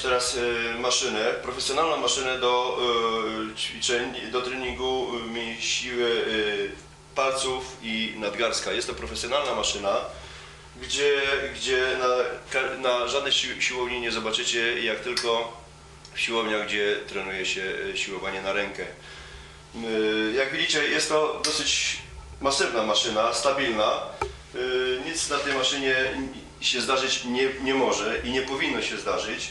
teraz e, maszynę, profesjonalną maszynę do e, ćwiczeń, do treningu mi- siły palców i nadgarstka. Jest to profesjonalna maszyna, gdzie, gdzie na, na żadnej si- siłowni nie zobaczycie, jak tylko w siłowniach, gdzie trenuje się siłowanie na rękę. Y, Jak widzicie, jest to dosyć masywna maszyna, stabilna. Y, Nic na tej maszynie się zdarzyć nie, nie może i nie powinno się zdarzyć.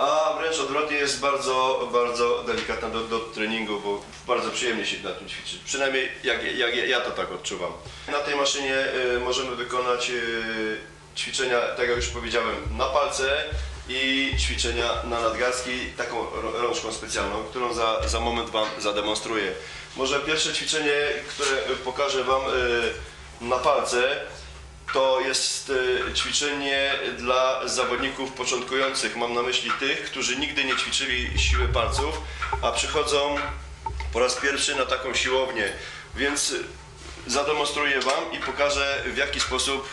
A wręcz odwrotnie jest bardzo, bardzo delikatna do, do treningu, bo bardzo przyjemnie się na tym ćwiczy. Przynajmniej jak, jak ja- to tak odczuwam. Na tej maszynie y, możemy wykonać y, ćwiczenia, tak jak już powiedziałem, na palce i ćwiczenia na nadgarstki taką rą- rączką specjalną, którą za, za moment Wam zademonstruję. Może pierwsze ćwiczenie, które pokażę Wam y, na palce, to jest e, ćwiczenie dla zawodników początkujących. Mam na myśli tych, którzy nigdy nie ćwiczyli siły palców, a przychodzą po raz pierwszy na taką siłownię. Więc e, zademonstruję Wam i pokażę w jaki sposób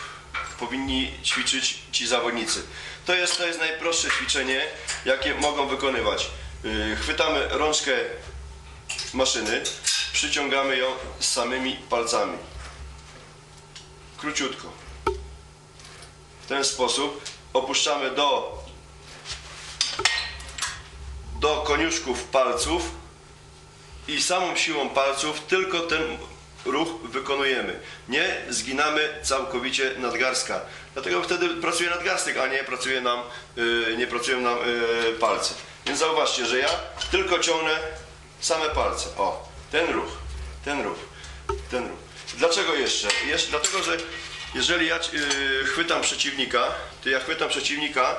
powinni ćwiczyć ci zawodnicy. To jest, to jest najprostsze ćwiczenie, jakie mogą wykonywać. E, Chwytamy rączkę maszyny, przyciągamy ją samymi palcami. Króciutko. W ten sposób opuszczamy do, do koniuszków palców i samą siłą palców tylko ten ruch wykonujemy. Nie zginamy całkowicie nadgarstka. Dlatego wtedy pracuje nadgarstek, a nie pracuje nam, yy, nie pracują nam yy, palce. Więc zauważcie, że ja tylko ciągnę same palce. O, ten ruch, ten ruch, ten ruch. Dlaczego jeszcze? jeszcze dlatego, że jeżeli ja yy, chwytam przeciwnika, to ja chwytam przeciwnika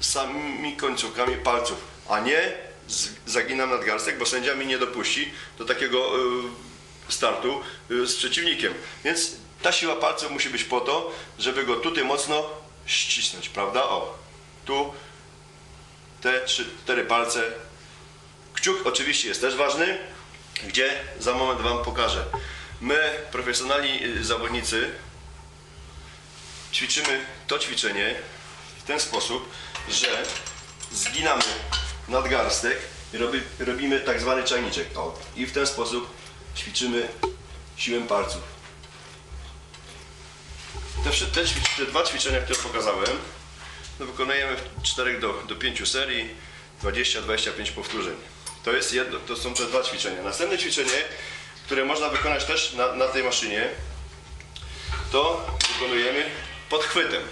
samymi końcówkami palców, a nie z, zaginam nadgarstek, bo sędzia mi nie dopuści do takiego y, startu y, z przeciwnikiem. Więc ta siła palców musi być po to, żeby go tutaj mocno ścisnąć, prawda? O, tu te trzy, cztery palce. Kciuk oczywiście jest też ważny, gdzie za moment Wam pokażę. My, profesjonalni y, zawodnicy, ćwiczymy to ćwiczenie w ten sposób, że zginamy nadgarstek i robi, robimy tak zwany czajniczek. I w ten sposób ćwiczymy siłę palców. Te, te, te dwa ćwiczenia, które pokazałem, no wykonujemy w 4 do, do 5 serii, 20-25 powtórzeń. To, jest jedno, to są te dwa ćwiczenia. Następne ćwiczenie, które można wykonać też na, na tej maszynie, to wykonujemy pod chwytem.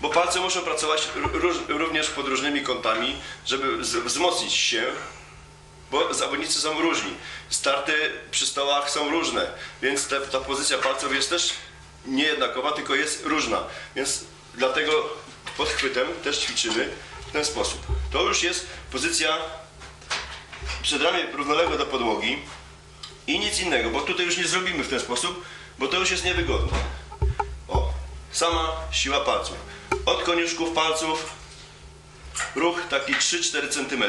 Bo palce muszą pracować również pod różnymi kątami, żeby wzmocnić się, bo zawodnicy są różni. Starty przy stołach są różne, więc te, ta pozycja palców jest też niejednakowa, tylko jest różna. Więc dlatego pod chwytem też ćwiczymy w ten sposób. To już jest pozycja przedramię równoległe do podłogi i nic innego, bo tutaj już nie zrobimy w ten sposób, bo to już jest niewygodne. O, sama siła palców. Od koniuszków palców ruch taki 3-4 cm.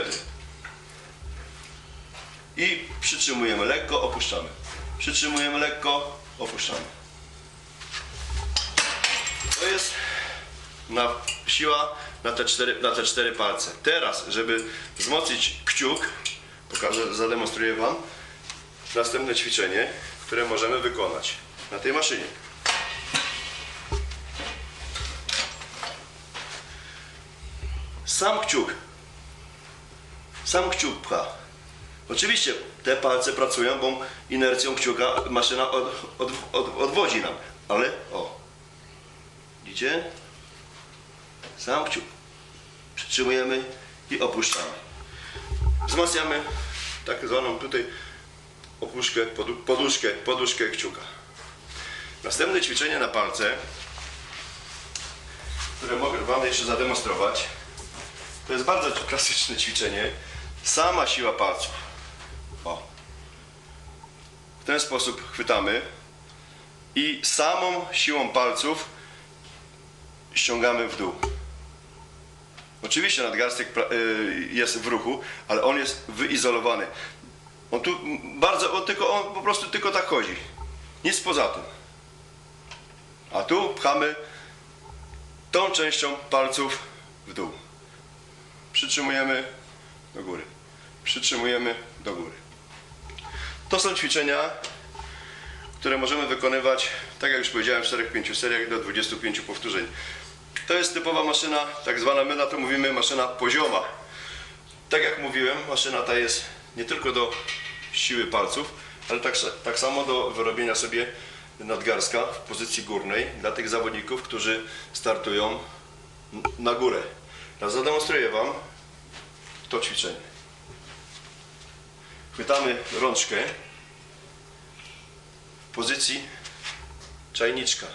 I przytrzymujemy lekko, opuszczamy. Przytrzymujemy lekko, opuszczamy. To jest na, siła na te, cztery, na te cztery palce. Teraz, żeby wzmocnić kciuk, pokażę, zademonstruję Wam następne ćwiczenie, które możemy wykonać na tej maszynie. Sam kciuk. Sam kciuk pcha. Oczywiście te palce pracują, bo inercją kciuka maszyna od, od, od, odwodzi nam. Ale o. Widzicie? Sam kciuk. Przytrzymujemy i opuszczamy. Wzmacniamy tak zwaną tutaj opuszkę, podu, poduszkę, poduszkę kciuka. Następne ćwiczenie na palce, które mogę Wam jeszcze zademonstrować, to jest bardzo klasyczne ćwiczenie. Sama siła palców. O. W ten sposób chwytamy i samą siłą palców ściągamy w dół. Oczywiście nadgarstek y, jest w ruchu, ale on jest wyizolowany. On tu bardzo, on tylko, on po prostu tylko tak chodzi. Nic poza tym. A tu pchamy tą częścią palców w dół. Przytrzymujemy do góry. Przytrzymujemy do góry. To są ćwiczenia, które możemy wykonywać, tak jak już powiedziałem, w 4-5 seriach do 25 powtórzeń. To jest typowa maszyna, tak zwana, my na to mówimy maszyna pozioma. Tak jak mówiłem, maszyna ta jest nie tylko do siły palców, ale tak, tak samo do wyrobienia sobie nadgarstka w pozycji górnej dla tych zawodników, którzy startują na górę. Teraz zademonstruję Wam to ćwiczenie. Chwytamy rączkę w pozycji czajniczka.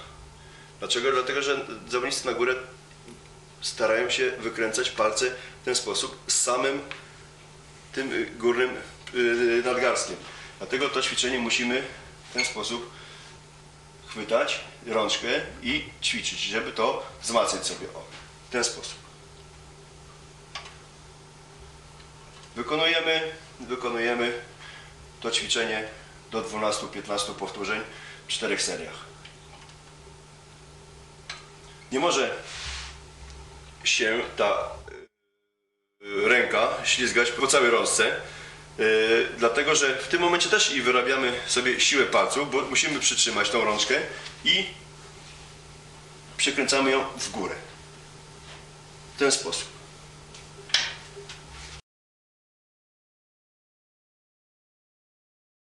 Dlaczego? Dlatego, że zawodnicy na górę starają się wykręcać palce w ten sposób z samym tym górnym y, nadgarstkiem. Dlatego to ćwiczenie musimy w ten sposób chwytać rączkę i ćwiczyć, żeby to wzmacniać sobie o, w ten sposób. Wykonujemy, wykonujemy to ćwiczenie do 12-15 powtórzeń w czterech seriach. Nie może się ta ręka ślizgać po całej rączce, y, dlatego że w tym momencie też i wyrabiamy sobie siłę palców, bo musimy przytrzymać tą rączkę i przekręcamy ją w górę. W ten sposób.